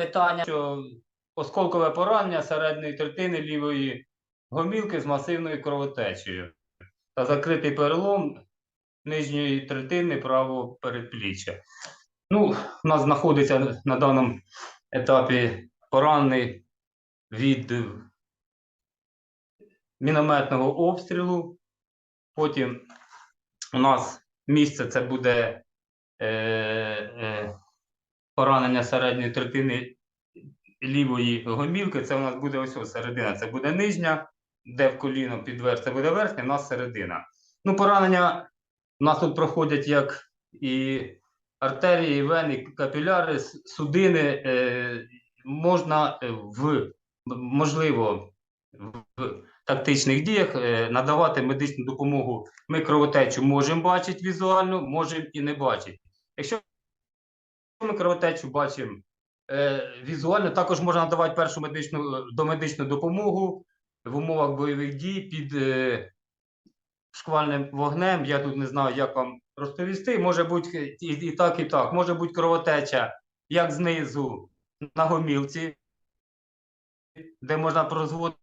питання, що осколкове поранення середньої третини лівої гомілки з масивною кровотечею та закритий перелом нижньої третини правого передпліччя. Ну, у нас знаходиться на даному етапі поранений від мінометного обстрілу. Потім у нас місце це буде е, е, поранення середньої третини лівої гомілки. Це у нас буде ось ось середина. Це буде нижня, де в коліно підверх, це буде верхня, у нас середина. Ну, поранення у нас тут проходять як і артерії, і вени, і капіляри, судини. Е, можна е, в можливо в тактичних діях е, надавати медичну допомогу. Ми кровотечу можемо бачити візуально, можемо і не бачити. Якщо ми кровотечу бачимо е, візуально, також можна надавати першу медичну домедичну допомогу в умовах бойових дій під е, шквальним вогнем. Я тут не знаю, як вам розповісти. Може бути і, і так, і так. Може бути кровотеча як знизу на гомілці, де можна прозводити,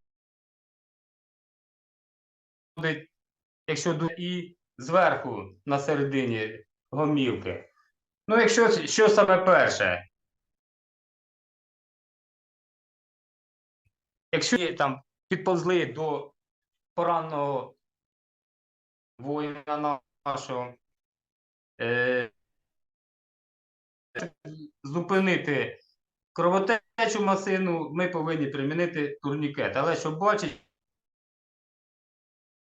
якщо і зверху на середині гомілки. Ну, якщо що саме перше? Якщо там підповзли до пораненого воїна нашого, е, зупинити кровотечу масину, ми повинні примінити турнікет. Але щоб бачити,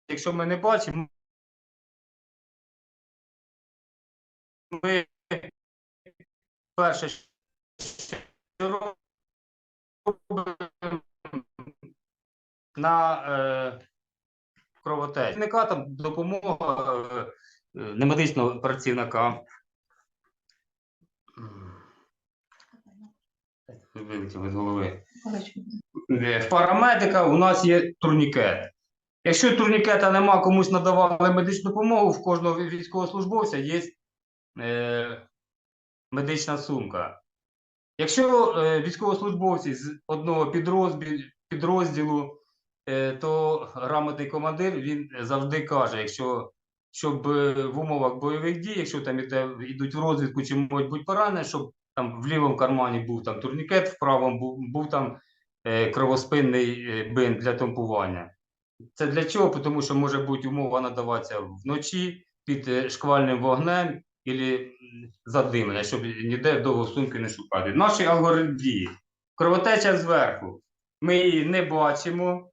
якщо ми не бачимо, ми перше, що робимо на е. Працівника там допомога е, немедичного працівника. Вилетів з голови. Е, парамедика у нас є турнікет. Якщо турнікета нема, комусь надавали медичну допомогу, в кожного військовослужбовця є е, медична сумка. Якщо е, військовослужбовці з одного підрозділу, підрозділу е, то грамотний командир він завжди каже, якщо щоб е, в умовах бойових дій, якщо там іде, йдуть в розвідку чи можуть бути поранені, щоб там в лівому кармані був там турнікет, в правому був, був там е, кровоспинний е, бинт для тампування. Це для чого? Тому що може бути умова надаватися вночі під е, шквальним вогнем або задимлення, щоб ніде довго сумки не шукати. Наші алгоритм дії. Кровотеча зверху. Ми її не бачимо.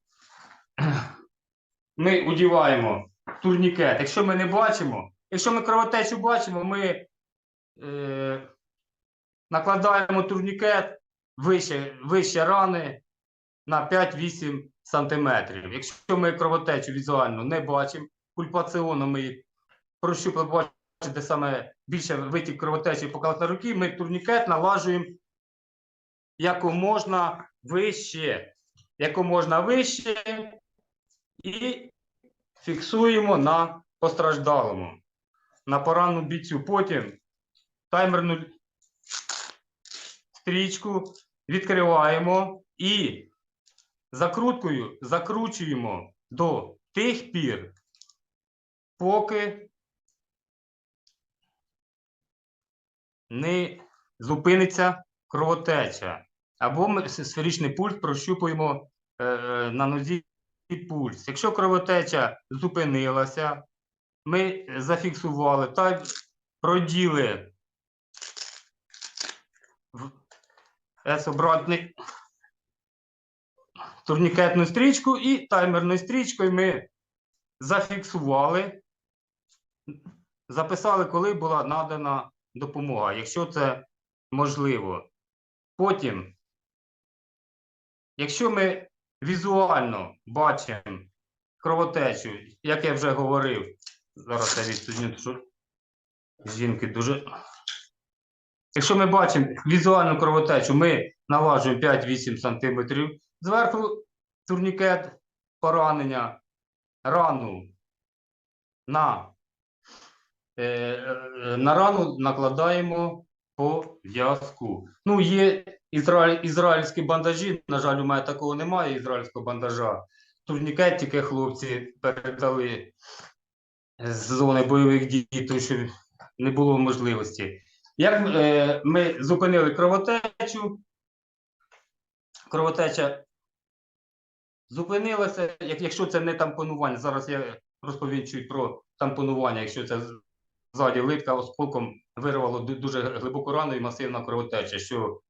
Ми одіваємо турнікет. Якщо ми не бачимо, якщо ми кровотечу бачимо, ми е, накладаємо турнікет вище, вище рани на 5-8 сантиметрів. Якщо ми кровотечу візуально не бачимо, пульпаціонно ми її прощупали, бачите саме більше витік кровотечі показати на руки, ми турнікет налажуємо якоможна вище, якоможна вище і фіксуємо на постраждалому, на поранну бійцю. Потім таймерну стрічку відкриваємо і закруткою закручуємо до тих пір, поки не зупиниться кровотеча. Або ми сферичний пульс прощупуємо е, на нозі пульс. Якщо кровотеча зупинилася, ми зафіксували та проділи в S-обратний турнікетну стрічку і таймерною стрічкою ми зафіксували, записали, коли була надана допомога, якщо це можливо. Потім, якщо ми візуально бачимо кровотечу, як я вже говорив, зараз я відсутню, що жінки дуже. Якщо ми бачимо візуальну кровотечу, ми налажуємо 5-8 см. Зверху турнікет поранення, рану на, на рану накладаємо пов'язку. Ну, є ізраїль, ізраїльські бандажі. На жаль, у мене такого немає ізраїльського бандажа. Турнікет тільки хлопці передали з зони бойових дій, тому що не було можливості. Як е, ми зупинили кровотечу, кровотеча зупинилася, як, якщо це не тампонування. Зараз я розповім чуть про тампонування, якщо це ззаді литка осколком вирвало дуже глибоку рану і масивна кровотеча, що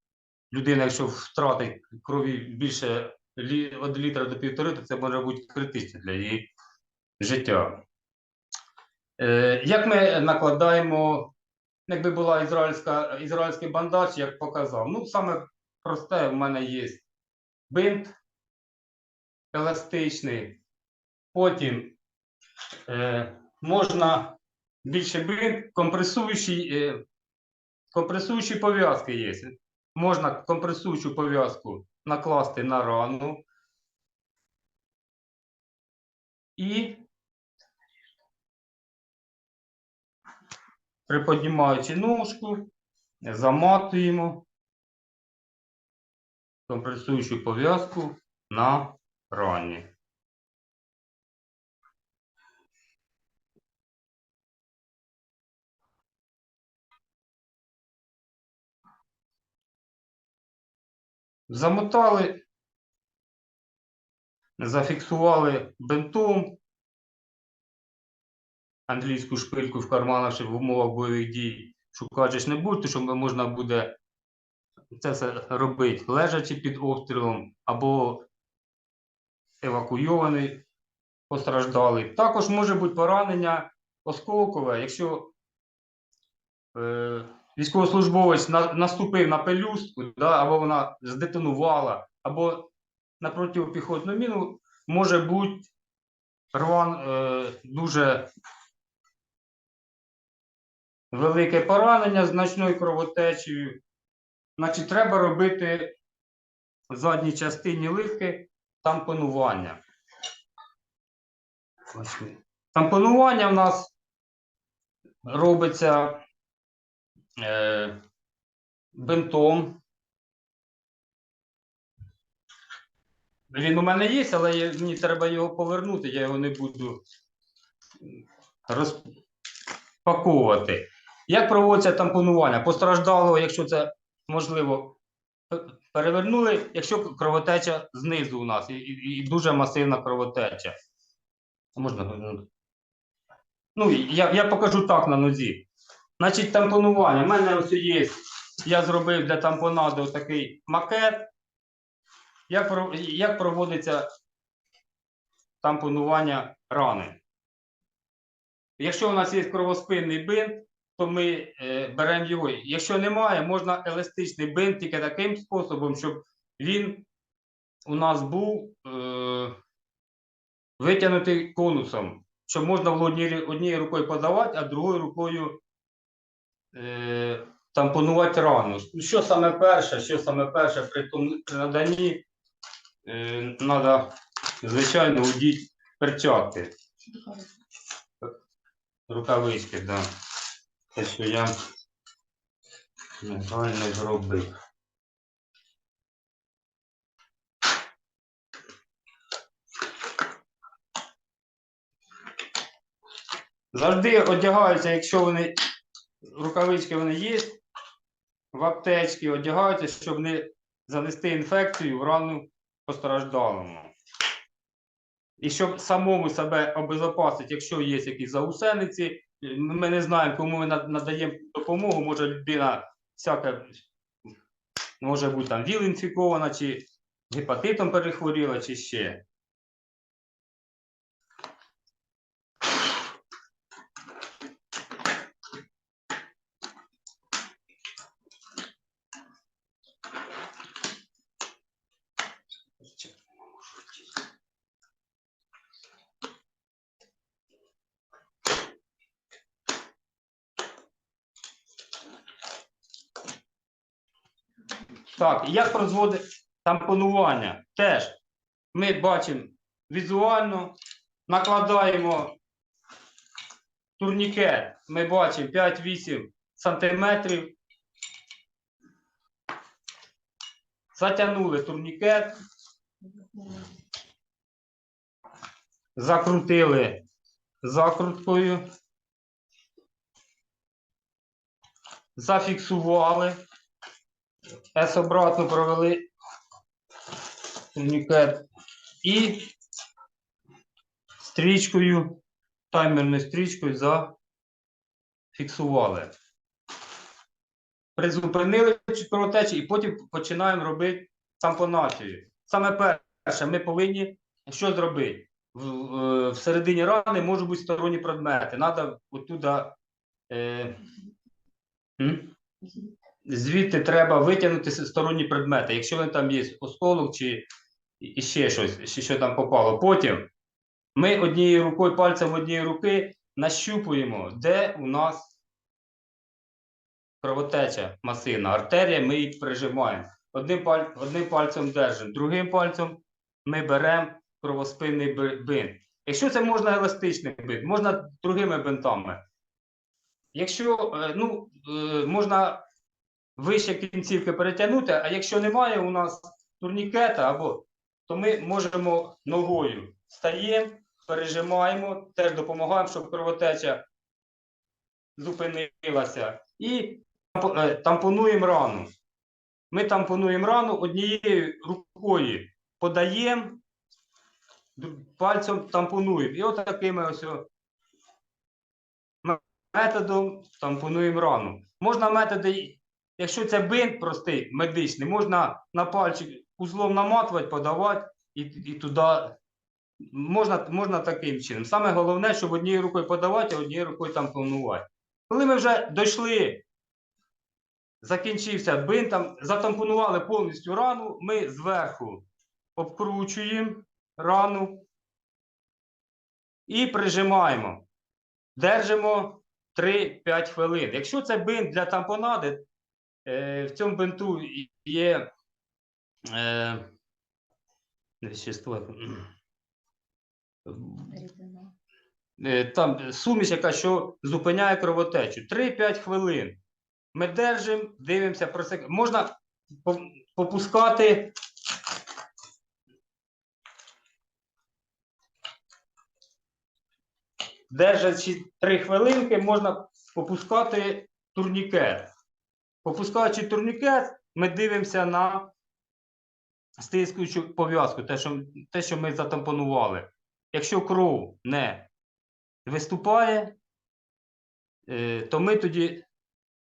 людина, якщо втратить крові більше від літра до півтори, то це може бути критично для її життя. Е, як ми накладаємо, якби була ізраїльська, ізраїльський бандаж, як показав. Ну, саме просте, в мене є бинт еластичний. Потім е, можна більше бинт, компресуючий, е, компресуючі пов'язки є. Можна компресуючу пов'язку накласти на рану. І приподнімаючи ножку, заматуємо компресуючу пов'язку на рані. Замотали, зафіксували бинтом англійську шпильку в карманах, щоб в умовах бойових дій шукати ж не будете, що можна буде це все робити, лежачи під обстрілом або евакуйований постраждалий. Також може бути поранення осколкове, якщо е, військовослужбовець на, наступив на пелюстку, да, або вона здетонувала, або на протипіхотну міну, може бути рван е, дуже велике поранення значною кровотечею. Значить, треба робити в задній частині литки тампонування. Тампонування в нас робиться е, бинтом. Він у мене є, але мені треба його повернути, я його не буду розпаковувати. Як проводиться тампонування? Постраждалого, якщо це можливо, перевернули, якщо кровотеча знизу у нас і, і, і дуже масивна кровотеча. Можна? Ну, я, я покажу так на нозі. Значить, тампонування. У мене ось є. Я зробив для тампонаду такий макет. Як, як проводиться тампонування рани? Якщо у нас є кровоспинний бинт, то ми е, беремо його. Якщо немає, можна еластичний бинт тільки таким способом, щоб він у нас був е, витягнутий конусом, щоб можна було однією, рукою подавати, а другою рукою тампонувати рану. Що саме перше? Що саме перше при, наданні? Е, Треба, звичайно, одіть перчатки. Рукавички, так. Да. Те, що я неправильно зробив. Завжди одягаються, якщо вони рукавички вони є, в аптечці одягаються, щоб не занести інфекцію в рану постраждалому. І щоб самому себе обезопасити, якщо є якісь заусениці, ми не знаємо, кому ми надаємо допомогу, може людина всяка, може бути там ВІЛ інфікована, чи гепатитом перехворіла, чи ще. Так, як прозводить тампонування? Теж ми бачимо візуально, накладаємо турнікет, ми бачимо 5-8 сантиметрів. затягнули турнікет, закрутили закруткою, зафіксували, С обратно провели турнікет і стрічкою, таймерною стрічкою зафіксували. Призупинили кровотечі і потім починаємо робити тампонацію. Саме перше, ми повинні що зробити? В, всередині рани можуть бути сторонні предмети. Треба оттуда. Е? Звідти треба витягнути сторонні предмети. Якщо він там є осколок чи і- ще щось, що там попало. Потім ми однією рукою, пальцем однієї руки нащупуємо, де у нас кровотеча масивна, артерія, ми її прижимаємо. Одним, паль... одним пальцем держимо, другим пальцем ми беремо кровоспинний бинт. Якщо це можна еластичний бинт, можна другими бинтами. Якщо е, ну, е, можна вище кінцівки перетягнути, а якщо немає у нас турнікета, або, то ми можемо ногою стаємо, пережимаємо, теж допомагаємо, щоб кровотеча зупинилася. І е, тампонуємо рану. Ми тампонуємо рану однією рукою подаємо, пальцем тампонуємо. І от такими ось методом тампонуємо рану. Можна методи, якщо це бинт простий, медичний, можна на пальчик узлом наматувати, подавати і, і туди. Можна, можна таким чином. Саме головне, щоб однією рукою подавати, а однією рукою тампонувати. Коли ми вже дійшли, закінчився бинт, затампонували повністю рану, ми зверху обкручуємо рану і прижимаємо. Держимо 3-5 хвилин. Якщо це бинт для тампонади, в цьому бинту є е, вещество, е, там суміш, яка що зупиняє кровотечу. 3-5 хвилин. Ми держимо, дивимося, просек... можна попускати. Держачи 3 хвилинки, можна попускати турнікет. Попускаючи турнікет, ми дивимося на стискуючу пов'язку, те, що, те, що ми затампонували. Якщо кров не виступає, е, то ми тоді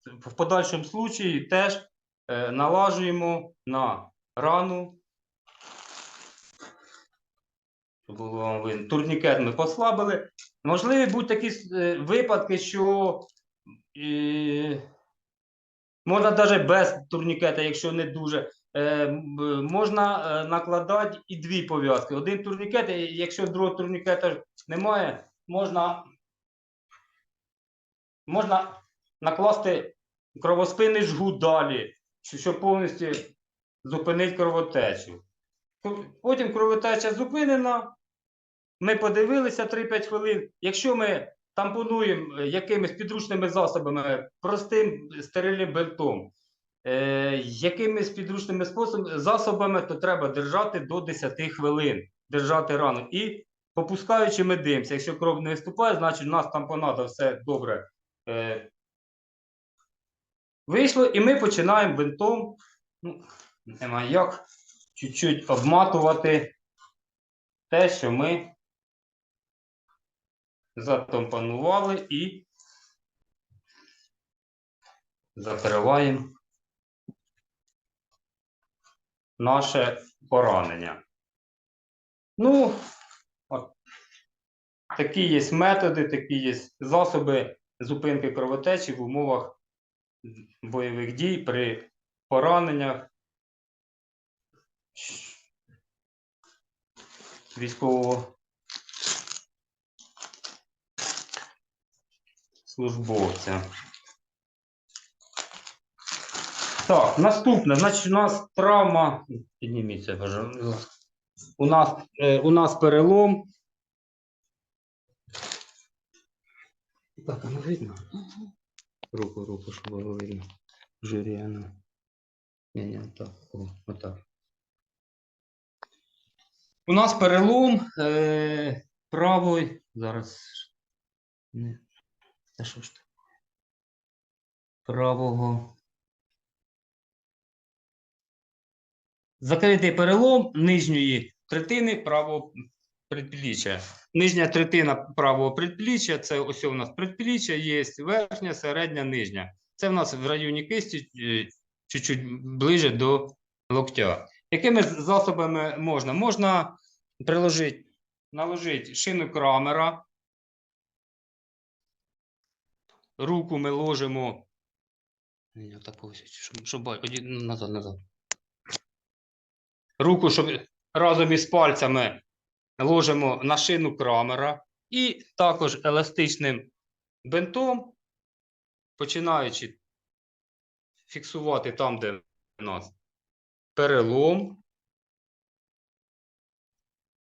в подальшому случаї теж е, налажуємо на рану. Було. Турнікет ми послабили. Можливі будуть такі е, випадки, що можна навіть без турнікета, якщо не дуже. Е, можна е, накладати і дві пов'язки. Один турнікет, і якщо другого турнікета немає, можна, можна накласти кровоспинний жгут далі, щоб повністю зупинити кровотечу. Потім кровотеча зупинена. Ми подивилися 3-5 хвилин. Якщо ми тампонуємо е, якимись підручними засобами, простим стерильним бинтом, е, якимись підручними способ, засобами, то треба держати до 10 хвилин, держати рану. І попускаючи, ми дивимося. Якщо кров не виступає, значить у нас тампонада все добре е, вийшло, і ми починаємо бинтом. Ну, немає як чуть-чуть обматувати те, що ми затампонували і закриваємо наше поранення. Ну, от, такі є методи, такі є засоби зупинки кровотечі в умовах бойових дій при пораненнях військового службовця. Так, наступне, значить, у нас травма. Підніміться, пожалуйста. У нас, е, у нас перелом. Так, воно видно. Руку, руку, щоб було видно. Жирі, ну. Ні, ні, так. О, отак. У нас перелом е, правої. Зараз. Та що ж таке? Правого. Закритий перелом нижньої третини правого предпліччя. Нижня третина правого предпліччя це ось у нас предпліччя, є верхня, середня, нижня. Це в нас в районі кисті е, чуть-чуть ближе до локтя. Якими засобами можна? Можна приложити, наложити шину крамера. Руку ми ложимо. Щоб, щоб оді- назад, назад. Руку, щоб разом із пальцями ложимо на шину крамера і також еластичним бинтом, починаючи фіксувати там, де у нас перелом,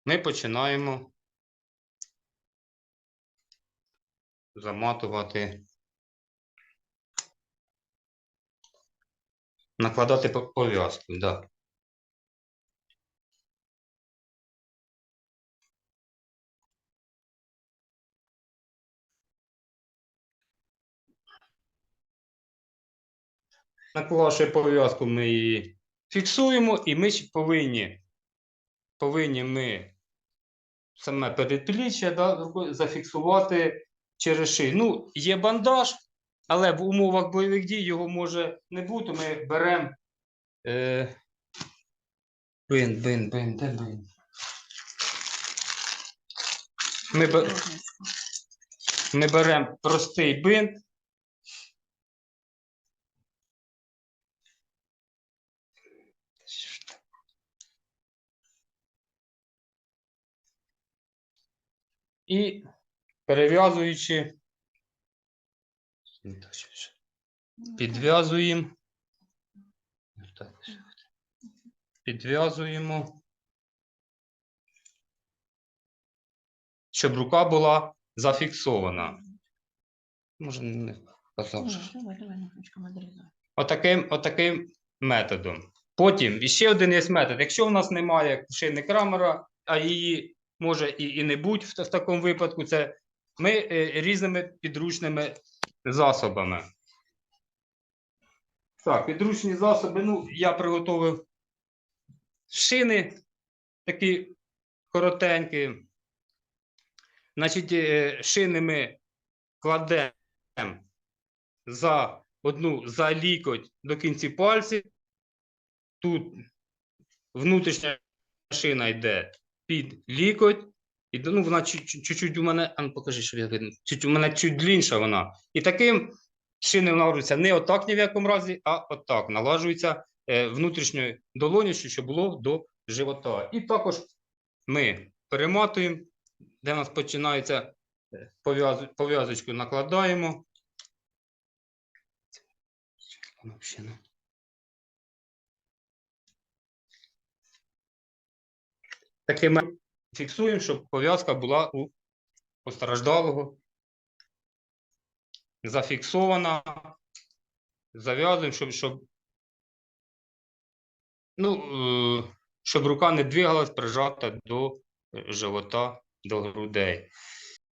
ми починаємо заматувати, накладати по- пов'язку. Да. Наклавши пов'язку, ми її фіксуємо, і ми повинні, повинні ми саме передпліччя да, зафіксувати через шию. Ну, є бандаж, але в умовах бойових дій його може не бути. Ми беремо. Е, бин, бин, бин, де бин? Ми, бе- ми беремо простий бинт. І перев'язуючи, підв'язуємо. Підв'язуємо. Щоб рука була зафіксована. Може, не казав. Що- давай, ножничком відрізай. Отаким, отаким методом. Потім ще один є метод. Якщо в нас немає шини крамера, а її може і, і не бути в, в такому випадку, це ми е, різними підручними засобами. Так, підручні засоби. Ну, я приготовив шини такі коротенькі. Значить, е, шини ми кладемо за одну за лікоть до кінці пальців. Тут внутрішня шина йде під лікоть. І, ну, вона чуть- чуть- у мене, а ну покажи, що я. Чуть, у мене чуть длінша вона. І таким шини налажуються не отак ні в якому разі, а отак. Налажуються е, внутрішньою долоню, щоб було до живота. І також ми перематуємо, де у нас починається е, пов'яз- пов'язочку накладаємо. Такими фіксуємо, щоб пов'язка була у постраждалого. Зафіксована. Зав'язуємо, щоб, щоб, ну, е, щоб рука не двигалась прижата до е, живота, до грудей.